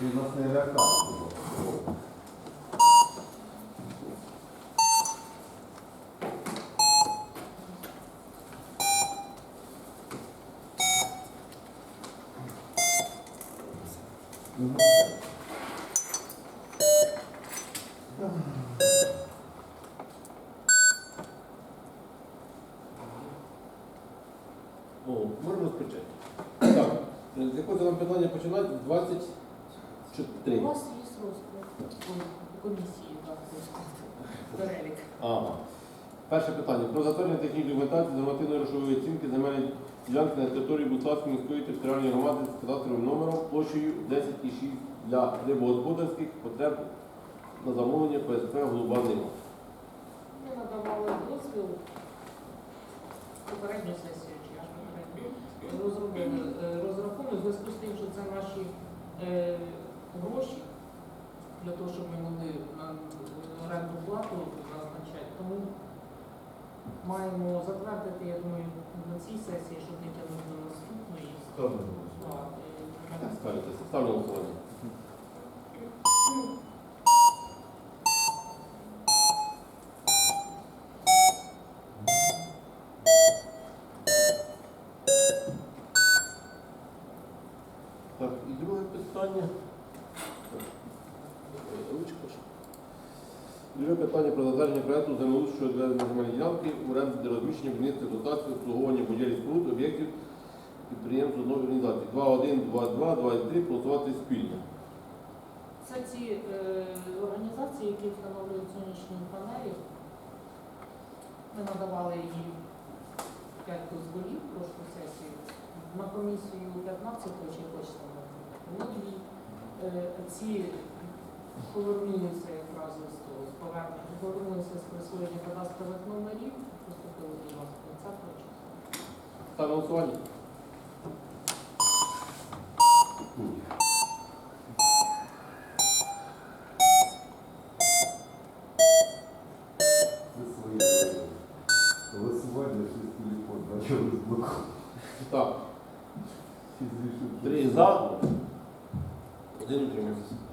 Ти нас не лякав. О, можемо розпочати. Так, з якого нам питання починати? 24. У вас є розклад комісії. Перелік. Ага. Перше питання. Про затвердження технічної документації нормативної грошової оцінки земельної ділянки на території Буславської міської територіальної громади з кадастровим номером площею 10,6 для рибогосподарських потреб на замовлення ПСП Голуба Нива. Ми надавали дозвіл попередню сесію, чи аж попередню, розробили е, розрахунок в зв'язку з тим, що це наші е, гроші для того, щоб ми могли на оренду плату назначати. Тому маємо затвердити, я думаю, на цій сесії, щоб не тягнути до наступної. Ставлю на голосування. Так, і друге питання. Друге питання про затвердження проекту землеустрою для земельної ділянки, оренди для розміщення будівництва дотації, обслуговування будівель споруд, об'єктів підприємств одної організації. 2.1, 2.2, 2.3 голосувати спільно. Це ці е, організації, які встановлюють сонячні панелі. Ми надавали їм 5 дозволів прошлу сесію. На комісію 15 чи. Е, Ці повернулися якраз з того, з повернення, повернулися з присвоєння кадастрових номерів, поступили до вас 30 числа. Ставимо голосування. Голосування через телефон, на чому блокує. Так, три за. dentro, mas assim.